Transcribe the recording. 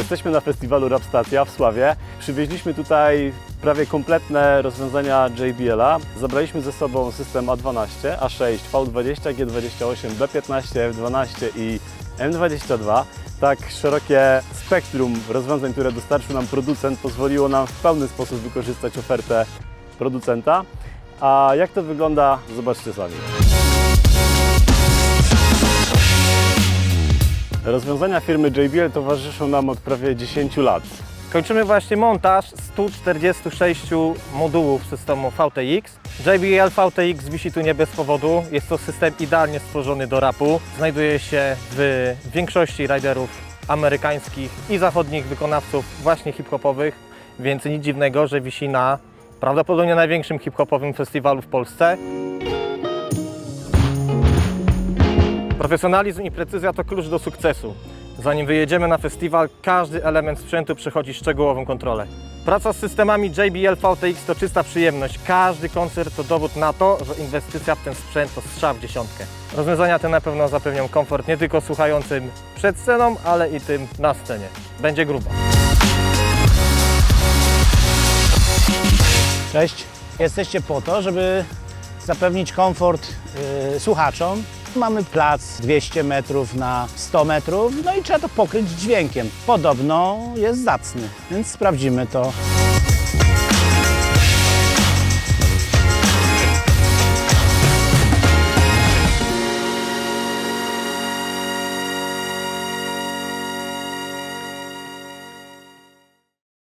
Jesteśmy na festiwalu Rapstacja w Sławie. Przywieźliśmy tutaj prawie kompletne rozwiązania JBL-a. Zabraliśmy ze sobą system A12, A6, V20, G28, B15, F12 i M22. Tak szerokie spektrum rozwiązań, które dostarczył nam producent, pozwoliło nam w pełny sposób wykorzystać ofertę producenta. A jak to wygląda, zobaczcie sami. Rozwiązania firmy JBL towarzyszą nam od prawie 10 lat. Kończymy właśnie montaż 146 modułów systemu VTX. JBL VTX wisi tu nie bez powodu. Jest to system idealnie stworzony do rapu. Znajduje się w większości riderów amerykańskich i zachodnich wykonawców właśnie hip-hopowych, więc nic dziwnego, że wisi na prawdopodobnie największym hip-hopowym festiwalu w Polsce. Profesjonalizm i precyzja to klucz do sukcesu. Zanim wyjedziemy na festiwal, każdy element sprzętu przechodzi szczegółową kontrolę. Praca z systemami JBL VTX to czysta przyjemność. Każdy koncert to dowód na to, że inwestycja w ten sprzęt to strzał w dziesiątkę. Rozwiązania te na pewno zapewnią komfort nie tylko słuchającym przed sceną, ale i tym na scenie. Będzie grubo. Cześć. Jesteście po to, żeby zapewnić komfort y, słuchaczom. Mamy plac 200 metrów na 100 metrów, no i trzeba to pokryć dźwiękiem. Podobno jest zacny, więc sprawdzimy to.